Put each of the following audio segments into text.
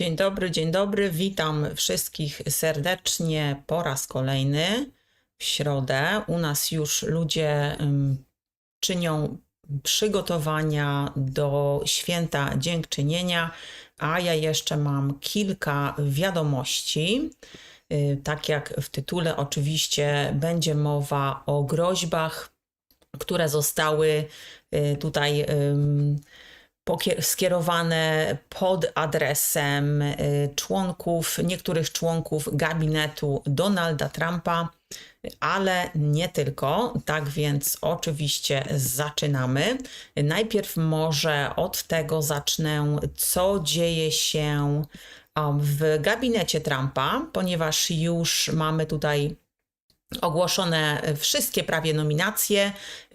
Dzień dobry, dzień dobry. Witam wszystkich serdecznie po raz kolejny w środę. U nas już ludzie czynią przygotowania do święta dziękczynienia, a ja jeszcze mam kilka wiadomości. Y, Tak jak w tytule, oczywiście będzie mowa o groźbach, które zostały y, tutaj skierowane pod adresem y, członków, niektórych członków gabinetu Donalda Trumpa, ale nie tylko. Tak więc oczywiście zaczynamy. Najpierw może od tego zacznę, co dzieje się um, w gabinecie Trumpa, ponieważ już mamy tutaj ogłoszone wszystkie prawie nominacje,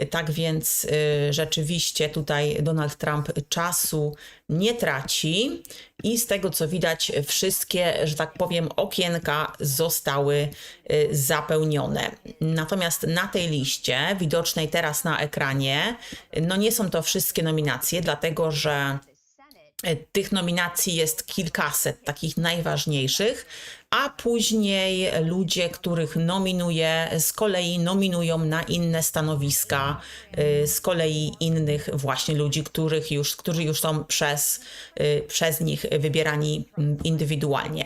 tak więc y, rzeczywiście tutaj Donald Trump czasu nie traci i z tego co widać wszystkie, że tak powiem, okienka zostały y, zapełnione. Natomiast na tej liście, widocznej teraz na ekranie, no nie są to wszystkie nominacje, dlatego że tych nominacji jest kilkaset, takich najważniejszych, a później ludzie, których nominuje, z kolei nominują na inne stanowiska, y, z kolei innych właśnie ludzi, których już, którzy już są przez, y, przez nich wybierani mm, indywidualnie.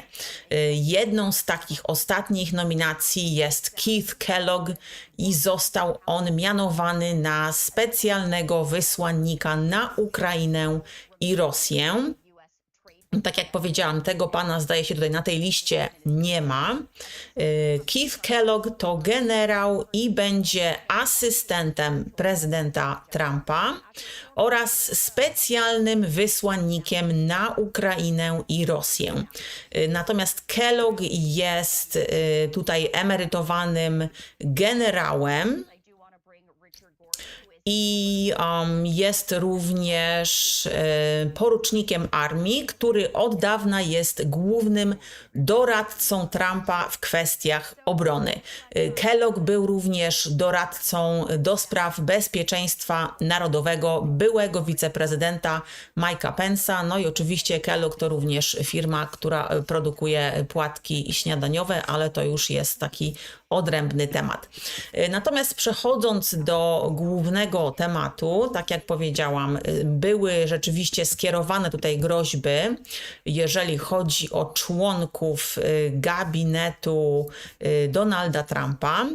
Y, Jedną z takich ostatnich nominacji jest Keith Kellogg i został on mianowany na specjalnego wysłannika na Ukrainę i Rosję. Tak jak powiedziałam, tego pana zdaje się tutaj na tej liście nie ma. Y, Keith Kellogg to generał i będzie asystentem prezydenta Trumpa oraz specjalnym wysłannikiem na Ukrainę i Rosję. Y, Natomiast Kellogg jest y, tutaj emerytowanym generałem. I um, jest również e, porucznikiem armii, który od dawna jest głównym doradcą Trumpa w kwestiach obrony. E, Kellogg był również doradcą do spraw bezpieczeństwa narodowego byłego wiceprezydenta Mike'a Pence'a. No i oczywiście Kellogg to również firma, która e, produkuje płatki śniadaniowe, ale to już jest taki odrębny temat. E, Natomiast przechodząc do głównego tematu, tak jak powiedziałam, były rzeczywiście skierowane tutaj groźby, jeżeli chodzi o członków e, gabinetu e, Donalda Trumpa.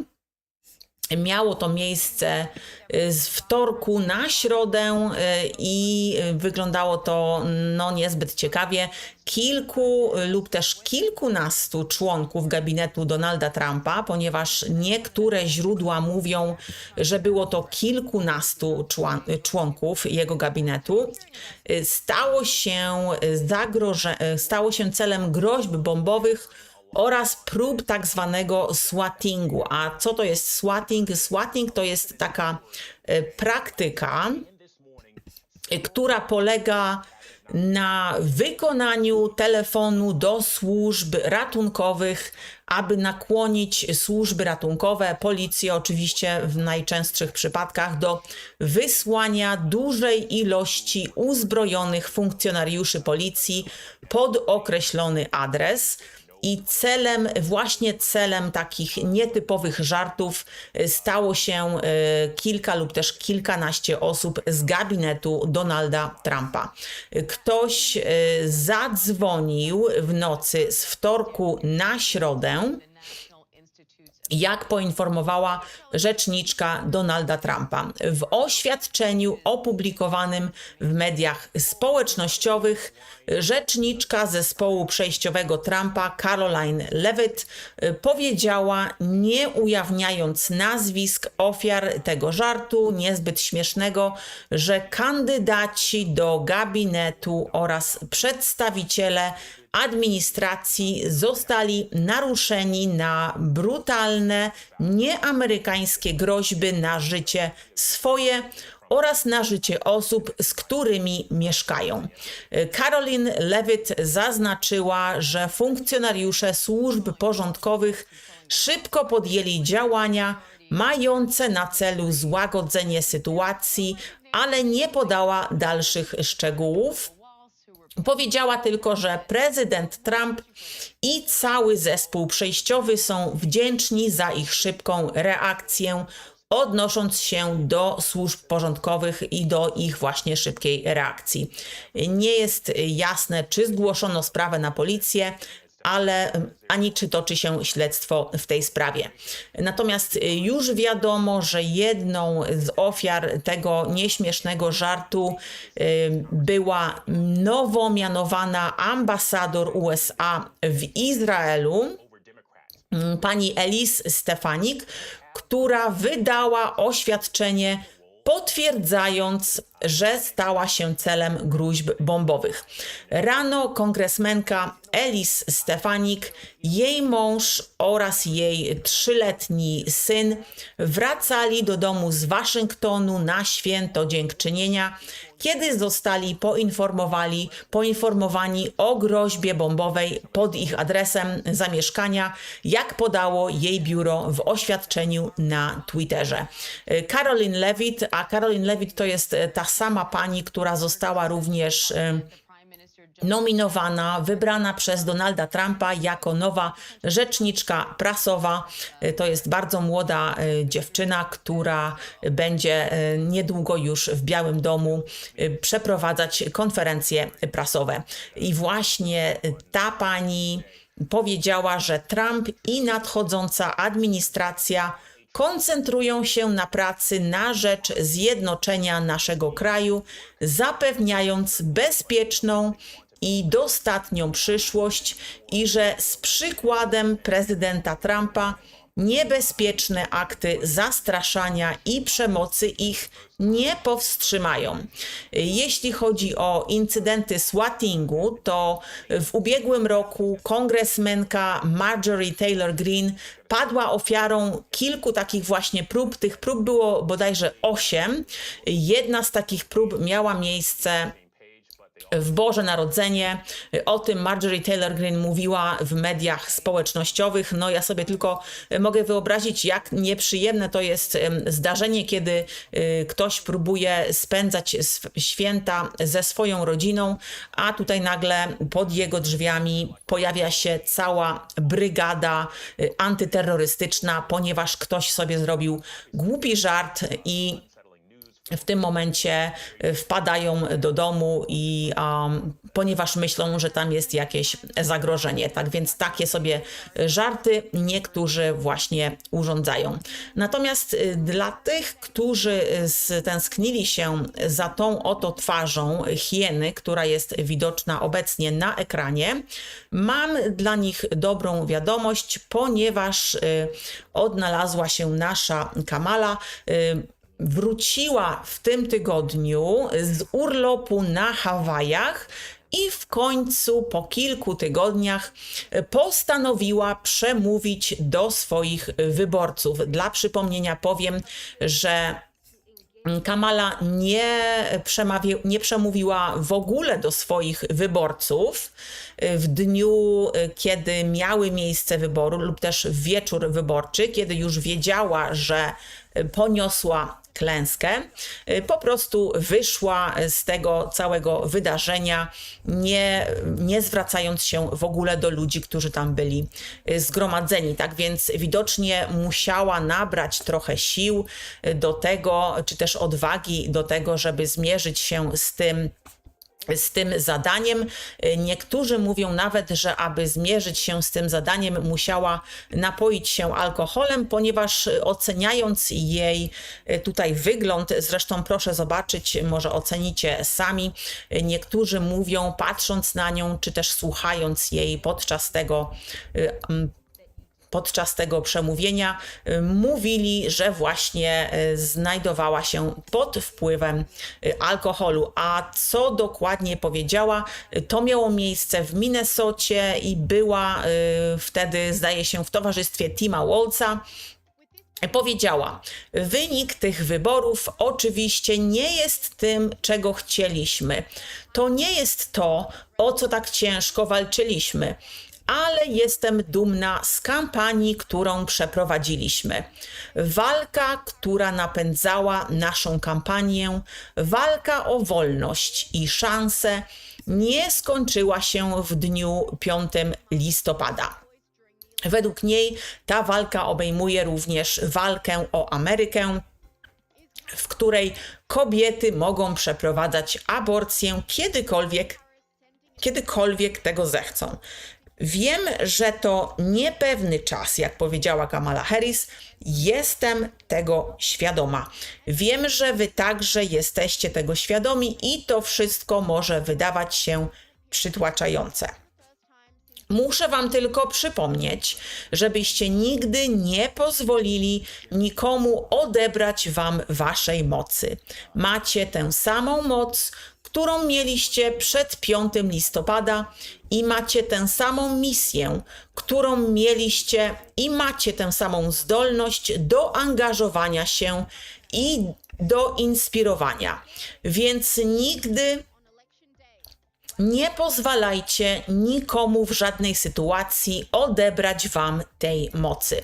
Miało to miejsce y, z wtorku na środę y, i wyglądało to no niezbyt ciekawie. Kilku lub też kilkunastu członków gabinetu Donalda Trumpa, ponieważ niektóre źródła mówią, że było to kilkunastu członków jego gabinetu, y, stało się, stało się celem groźb bombowych oraz prób tak zwanego swattingu. A co to jest swatting? Swatting to jest taka e, praktyka, e, która polega na wykonaniu telefonu do służb ratunkowych, aby nakłonić służby ratunkowe, policję oczywiście w najczęstszych przypadkach do wysłania dużej ilości uzbrojonych funkcjonariuszy policji pod określony adres. I celem, właśnie celem takich nietypowych żartów y, stało się y, kilka lub też kilkanaście osób z gabinetu Donalda Trumpa. Ktoś y, zadzwonił w nocy z wtorku na środę jak poinformowała rzeczniczka Donalda Trumpa. W oświadczeniu opublikowanym w mediach społecznościowych rzeczniczka zespołu przejściowego Trumpa Caroline Levitt y, powiedziała, nie ujawniając nazwisk ofiar tego żartu niezbyt śmiesznego, że kandydaci do gabinetu oraz przedstawiciele administracji zostali naruszeni na brutalne, nieamerykańskie groźby na życie swoje oraz na życie osób, z którymi mieszkają. Caroline Levitt zaznaczyła, że funkcjonariusze służb porządkowych szybko podjęli działania mające na celu złagodzenie sytuacji, ale nie podała dalszych szczegółów. Powiedziała tylko, że prezydent Trump i cały zespół przejściowy są wdzięczni za ich szybką reakcję, odnosząc się do służb porządkowych i do ich właśnie szybkiej reakcji. Nie jest jasne, czy zgłoszono sprawę na policję, ale ani czy toczy się śledztwo w tej sprawie. Natomiast już wiadomo, że jedną z ofiar tego nieśmiesznego żartu y, była nowo mianowana ambasador USA w Izraelu, pani Elis Stefanik, która wydała oświadczenie potwierdzając, że stała się celem gruźb bombowych. Rano kongresmenka Elis Stefanik, jej mąż oraz jej trzyletni syn wracali do domu z Waszyngtonu na święto dziękczynienia, kiedy zostali poinformowali, poinformowani o groźbie bombowej pod ich adresem zamieszkania, jak podało jej biuro w oświadczeniu na Twitterze. Caroline Levitt, a Caroline Levitt to jest ta sama pani, która została również y, nominowana, wybrana przez Donalda Trumpa jako nowa rzeczniczka prasowa. Y, To jest bardzo młoda y, dziewczyna, która będzie niedługo już w Białym Domu przeprowadzać konferencje prasowe. I właśnie ta pani powiedziała, że Trump i nadchodząca administracja koncentrują się na pracy na rzecz zjednoczenia naszego kraju, zapewniając bezpieczną i dostatnią przyszłość, i że z przykładem prezydenta Trumpa niebezpieczne akty zastraszania i przemocy ich nie powstrzymają. Jeśli chodzi o incydenty swattingu, to w ubiegłym roku kongresmenka Marjorie Taylor Greene padła ofiarą kilku takich właśnie prób. Tych prób było bodajże osiem. Jedna z takich prób miała miejsce w Boże Narodzenie. O tym Marjorie Taylor Greene mówiła w mediach społecznościowych. No ja sobie tylko mogę wyobrazić, jak nieprzyjemne to jest zdarzenie, kiedy y, ktoś próbuje spędzać święta ze swoją rodziną, a tutaj nagle pod jego drzwiami pojawia się cała brygada y, antyterrorystyczna, ponieważ ktoś sobie zrobił głupi żart i w tym momencie y, wpadają do domu i um, ponieważ myślą, że tam jest jakieś zagrożenie. Tak więc takie sobie żarty niektórzy właśnie urządzają. Natomiast y, dla tych, którzy stęsknili się za tą oto twarzą hieny, która jest widoczna obecnie na ekranie, mam dla nich dobrą wiadomość, ponieważ y, odnalazła się nasza Kamala. Y, wróciła w tym tygodniu z urlopu na Hawajach i w końcu po kilku tygodniach postanowiła przemówić do swoich wyborców. Dla przypomnienia powiem, że Kamala nie, nie przemówiła w ogóle do swoich wyborców w dniu, kiedy miały miejsce wybory, lub też w wieczór wyborczy, kiedy już wiedziała, że poniosła klęskę. Po prostu wyszła z tego całego wydarzenia, nie, nie zwracając się w ogóle do ludzi, którzy tam byli zgromadzeni. Tak więc widocznie musiała nabrać trochę sił do tego, czy też odwagi do tego, żeby zmierzyć się z tym, z tym zadaniem. Niektórzy mówią nawet, że aby zmierzyć się z tym zadaniem, musiała napoić się alkoholem, ponieważ oceniając jej tutaj wygląd, zresztą proszę zobaczyć, może ocenicie sami, niektórzy mówią, patrząc na nią, czy też słuchając jej podczas tego podczas tego przemówienia y, mówili, że właśnie y, znajdowała się pod wpływem y, alkoholu. A co dokładnie powiedziała, to miało miejsce w Minnesocie i była wtedy, zdaje się, w towarzystwie Tima Wolca. Powiedziała: Wynik tych wyborów oczywiście nie jest tym, czego chcieliśmy. To nie jest to, o co tak ciężko walczyliśmy ale jestem dumna z kampanii, którą przeprowadziliśmy. Walka, która napędzała naszą kampanię, walka o wolność i szanse, nie skończyła się w dniu 5 listopada. Według niej ta walka obejmuje również walkę o Amerykę, w której kobiety mogą przeprowadzać aborcję kiedykolwiek, kiedykolwiek tego zechcą. Wiem, że to niepewny czas, jak powiedziała Kamala Harris. Jestem tego świadoma. Wiem, że wy także jesteście tego świadomi i to wszystko może wydawać się przytłaczające. Muszę Wam tylko przypomnieć, żebyście nigdy nie pozwolili nikomu odebrać Wam Waszej mocy. Macie tę samą moc, którą mieliście przed 5 listopada i macie tę samą misję, którą mieliście i macie tę samą zdolność do angażowania się i do inspirowania. Więc nigdy nie pozwalajcie nikomu w żadnej sytuacji odebrać wam tej mocy.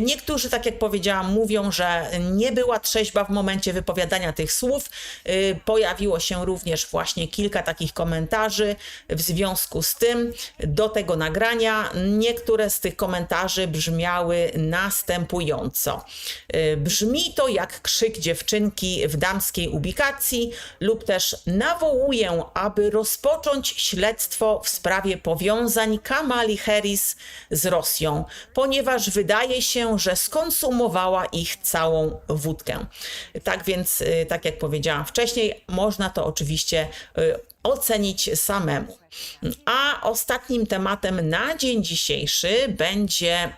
Niektórzy, tak jak powiedziałam, mówią, że nie była trzeźba w momencie wypowiadania tych słów. Y, Pojawiło się również właśnie kilka takich komentarzy w związku z tym do tego nagrania. Niektóre z tych komentarzy brzmiały następująco. Y, Brzmi to jak krzyk dziewczynki w damskiej ubikacji lub też nawołuję, aby rozpocząć śledztwo w sprawie powiązań Kamali Harris z Rosją, ponieważ wydaje się, że skonsumowała ich całą wódkę. Tak więc, y, tak jak powiedziałam wcześniej, można to oczywiście y, ocenić samemu. A ostatnim tematem na dzień dzisiejszy będzie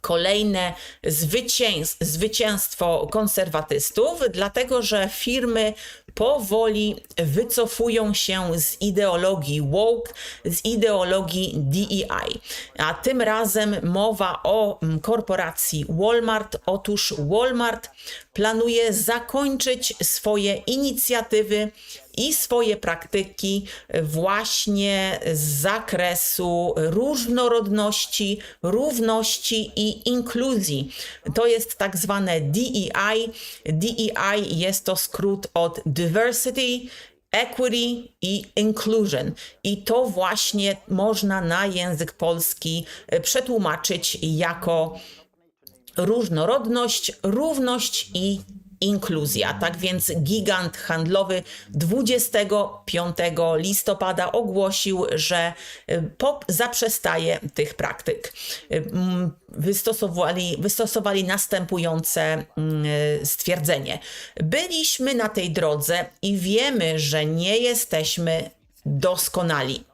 kolejne zwycięs- zwycięstwo konserwatystów, dlatego że firmy powoli wycofują się z ideologii woke, z ideologii DEI. A tym razem mowa o mm, korporacji Walmart. Otóż Walmart planuje zakończyć swoje inicjatywy i swoje praktyki właśnie z zakresu różnorodności, równości i inkluzji. To jest tak zwane DEI. DEI jest to skrót od Diversity, Equity i Inclusion. I to właśnie można na język polski e, przetłumaczyć jako różnorodność, równość i inkluzja. Tak więc gigant handlowy 25 listopada ogłosił, że y, POP zaprzestaje tych praktyk. Y, mm, Wystosowali, wystosowali następujące mm, stwierdzenie. Byliśmy na tej drodze i wiemy, że nie jesteśmy doskonali.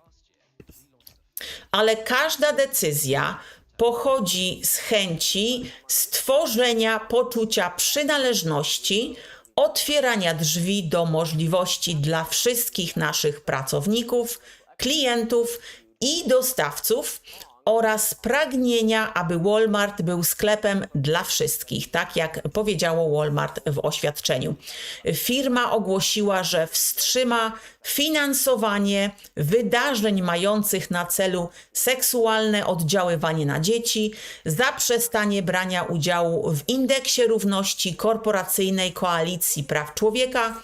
Ale każda decyzja pochodzi z chęci stworzenia poczucia przynależności, otwierania drzwi do możliwości dla wszystkich naszych pracowników, klientów i dostawców oraz pragnienia, aby Walmart był sklepem dla wszystkich, tak jak powiedziało Walmart w oświadczeniu. Firma ogłosiła, że wstrzyma finansowanie wydarzeń mających na celu seksualne oddziaływanie na dzieci, zaprzestanie brania udziału w indeksie równości korporacyjnej Koalicji Praw Człowieka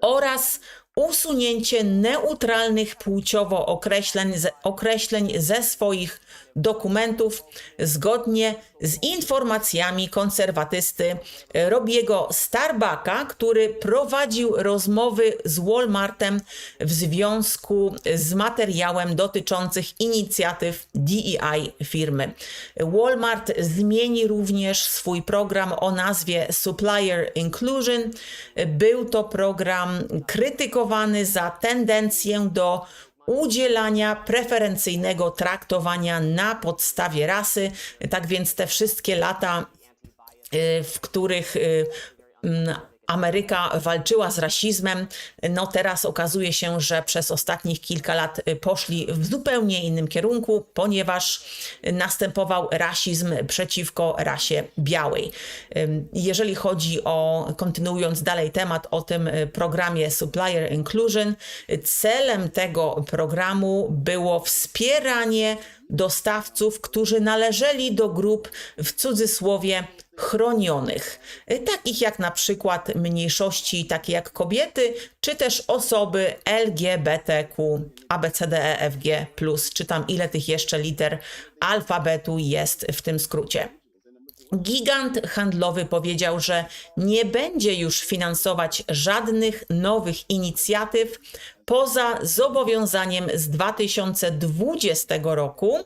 oraz usunięcie neutralnych płciowo określeń, określeń ze swoich dokumentów zgodnie z informacjami konserwatysty e, Robiego Starbucka, który prowadził rozmowy z Walmartem w związku z materiałem dotyczących inicjatyw DEI firmy. Walmart zmieni również swój program o nazwie Supplier Inclusion. Był to program krytykowany za tendencję do udzielania preferencyjnego traktowania na podstawie rasy. Tak więc te wszystkie lata, y, w których y, mm, Ameryka walczyła z rasizmem, no teraz okazuje się, że przez ostatnich kilka lat y, poszli w zupełnie innym kierunku, ponieważ następował rasizm przeciwko rasie białej. Jeżeli chodzi o, kontynuując dalej temat o tym y, programie Supplier Inclusion, celem tego programu było wspieranie dostawców, którzy należeli do grup w cudzysłowie chronionych, takich jak na przykład mniejszości, takie jak kobiety, czy też osoby LGBTQ, ABCDEFG+, czy tam ile tych jeszcze liter alfabetu jest w tym skrócie. Gigant handlowy powiedział, że nie będzie już finansować żadnych nowych inicjatyw poza zobowiązaniem z 2020 roku,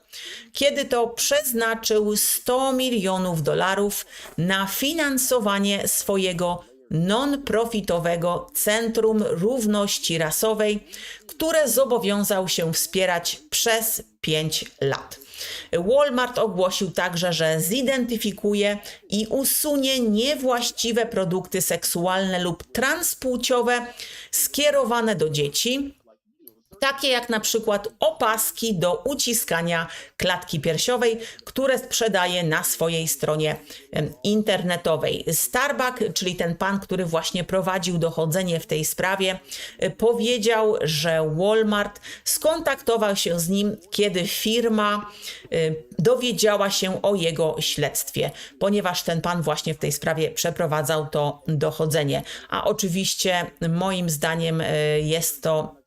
kiedy to przeznaczył 100 milionów dolarów na finansowanie swojego non-profitowego Centrum Równości Rasowej, które zobowiązał się wspierać przez 5 lat. Walmart ogłosił także, że zidentyfikuje i usunie niewłaściwe produkty seksualne lub transpłciowe skierowane do dzieci, takie jak na przykład opaski do uciskania klatki piersiowej, które sprzedaje na swojej stronie internetowej. Starbuck, czyli ten pan, który właśnie prowadził dochodzenie w tej sprawie, y, powiedział, że Walmart skontaktował się z nim, kiedy firma y, dowiedziała się o jego śledztwie, ponieważ ten pan właśnie w tej sprawie przeprowadzał to dochodzenie. A oczywiście moim zdaniem y, jest to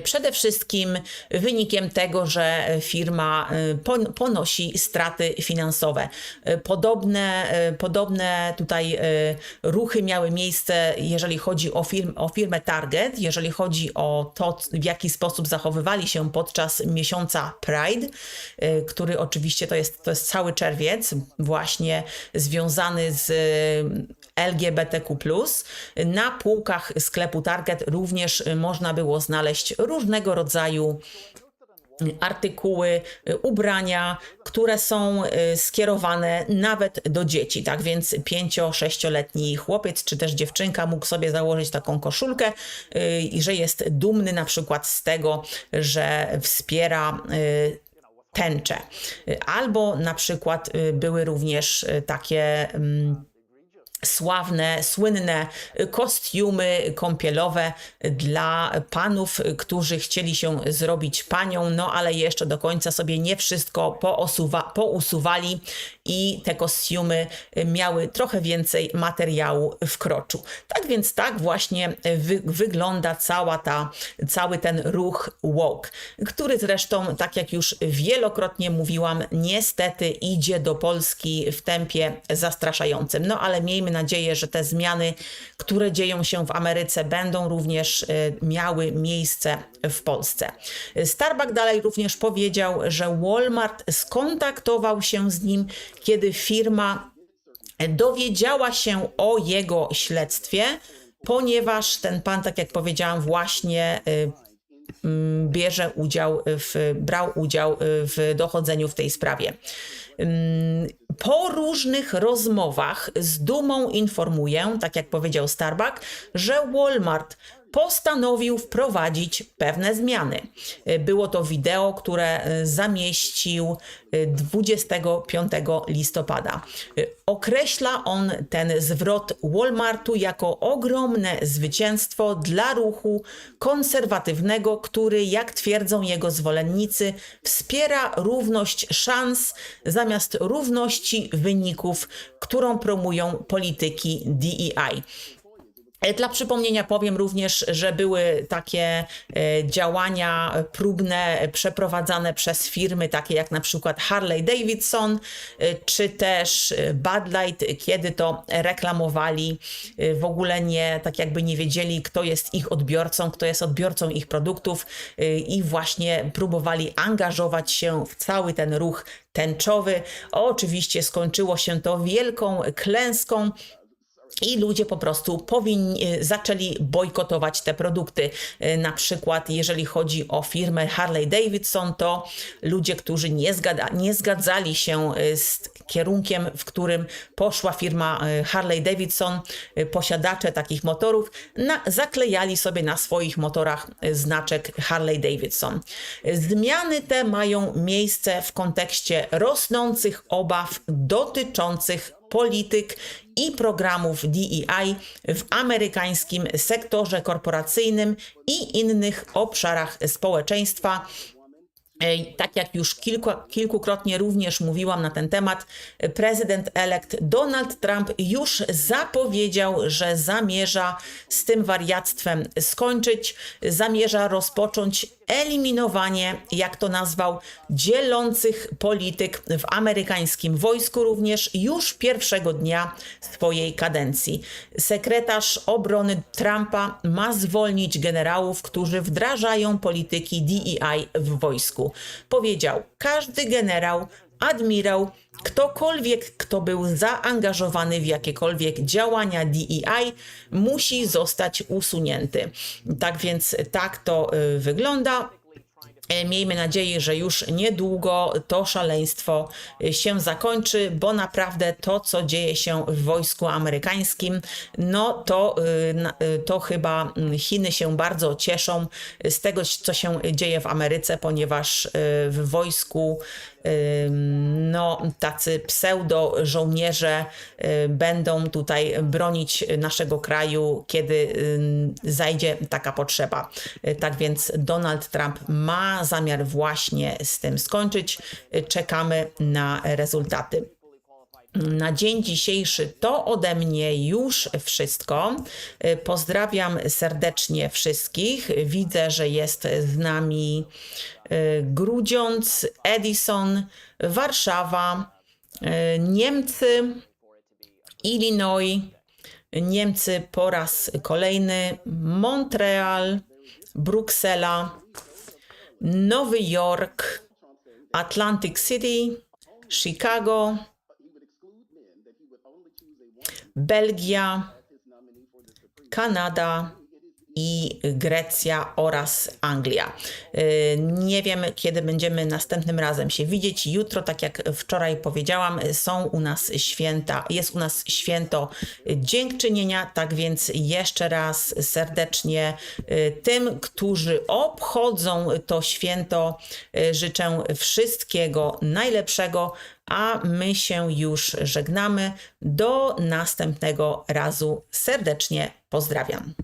Przede wszystkim wynikiem tego, że firma pon- ponosi straty finansowe. Y, Podobne, podobne tutaj ruchy miały miejsce, jeżeli chodzi o, firm, o firmę Target, jeżeli chodzi o to, w jaki sposób zachowywali się podczas miesiąca Pride, który oczywiście to jest, to jest cały czerwiec, właśnie związany z LGBTQ. Na półkach sklepu Target również można było znaleźć różnego rodzaju artykuły, ubrania, które są y, skierowane nawet do dzieci. Tak więc 5-6-letni chłopiec czy też dziewczynka mógł sobie założyć taką koszulkę y, i że jest dumny na przykład z tego, że wspiera y, tęczę. Albo na przykład były również takie. Sławne, słynne kostiumy kąpielowe dla panów, którzy chcieli się zrobić panią, no ale jeszcze do końca sobie nie wszystko poosuwa, pousuwali i te kostiumy miały trochę więcej materiału w kroczu. Tak więc tak właśnie wy, wygląda cała ta, cały ten ruch woke, który zresztą, tak jak już wielokrotnie mówiłam, niestety idzie do Polski w tempie zastraszającym. No ale miejmy nadzieję, że te zmiany, które dzieją się w Ameryce, będą również y, miały miejsce w Polsce. Starbuck dalej również powiedział, że Walmart skontaktował się z nim, kiedy firma dowiedziała się o jego śledztwie, ponieważ ten pan, tak jak powiedziałam, właśnie y, mm, bierze udział w, brał udział w dochodzeniu w tej sprawie. Po różnych rozmowach z dumą informuję, tak jak powiedział Starbuck, że Walmart postanowił wprowadzić pewne zmiany. Y, Było to wideo, które y, zamieścił y, 25 listopada. Y, Określa on ten zwrot Walmartu jako ogromne zwycięstwo dla ruchu konserwatywnego, który, jak twierdzą jego zwolennicy, wspiera równość szans zamiast równości wyników, którą promują polityki DEI. E, Dla przypomnienia powiem również, że były takie e, działania próbne przeprowadzane przez firmy takie jak na przykład Harley Davidson e, czy też e, Bud Light, kiedy to reklamowali, e, w ogóle nie, tak jakby nie wiedzieli, kto jest ich odbiorcą, kto jest odbiorcą ich produktów e, i właśnie próbowali angażować się w cały ten ruch tęczowy. Oczywiście skończyło się to wielką klęską i ludzie po prostu powinni, zaczęli bojkotować te produkty. E, Na przykład, jeżeli chodzi o firmę Harley Davidson, to ludzie, którzy nie, zgada, nie zgadzali się e, z kierunkiem, w którym poszła firma Harley Davidson, posiadacze takich motorów, na, zaklejali sobie na swoich motorach znaczek Harley Davidson. Zmiany te mają miejsce w kontekście rosnących obaw dotyczących polityk i programów DEI w amerykańskim sektorze korporacyjnym i innych obszarach społeczeństwa. Ej, Tak jak już kilku, kilkukrotnie również mówiłam na ten temat, prezydent elekt Donald Trump już zapowiedział, że zamierza z tym wariactwem skończyć, zamierza rozpocząć eliminowanie, jak to nazwał, dzielących polityk w amerykańskim wojsku również już pierwszego dnia swojej kadencji. Sekretarz obrony Trumpa ma zwolnić generałów, którzy wdrażają polityki DEI w wojsku. Powiedział, każdy generał, admirał, ktokolwiek, kto był zaangażowany w jakiekolwiek działania DEI, musi zostać usunięty. Tak więc tak to y, wygląda. E, Miejmy nadzieję, że już niedługo to szaleństwo e, się zakończy, bo naprawdę to, co dzieje się w wojsku amerykańskim, no to, y, to chyba mm, Chiny się bardzo cieszą z tego, co się dzieje w Ameryce, ponieważ w wojsku no, tacy pseudo żołnierze y, będą tutaj bronić naszego kraju, kiedy y, zajdzie taka potrzeba. Y, Tak więc Donald Trump ma zamiar właśnie z tym skończyć. Czekamy na rezultaty. Na dzień dzisiejszy to ode mnie już wszystko. Y, Pozdrawiam serdecznie wszystkich. Widzę, że jest z nami y, Grudziądz, Edison, Warszawa, y, Niemcy, Illinois, Niemcy po raz kolejny, Montreal, Bruksela, Nowy Jork, Atlantic City, Chicago, Belgia, Kanada i Grecja oraz Anglia. Yy, Nie wiem, kiedy będziemy następnym razem się widzieć. Jutro, tak jak wczoraj powiedziałam, są u nas święta, jest u nas święto dziękczynienia, tak więc jeszcze raz serdecznie yy, tym, którzy obchodzą to święto, yy, życzę wszystkiego najlepszego, a my się już żegnamy. Do następnego razu serdecznie pozdrawiam.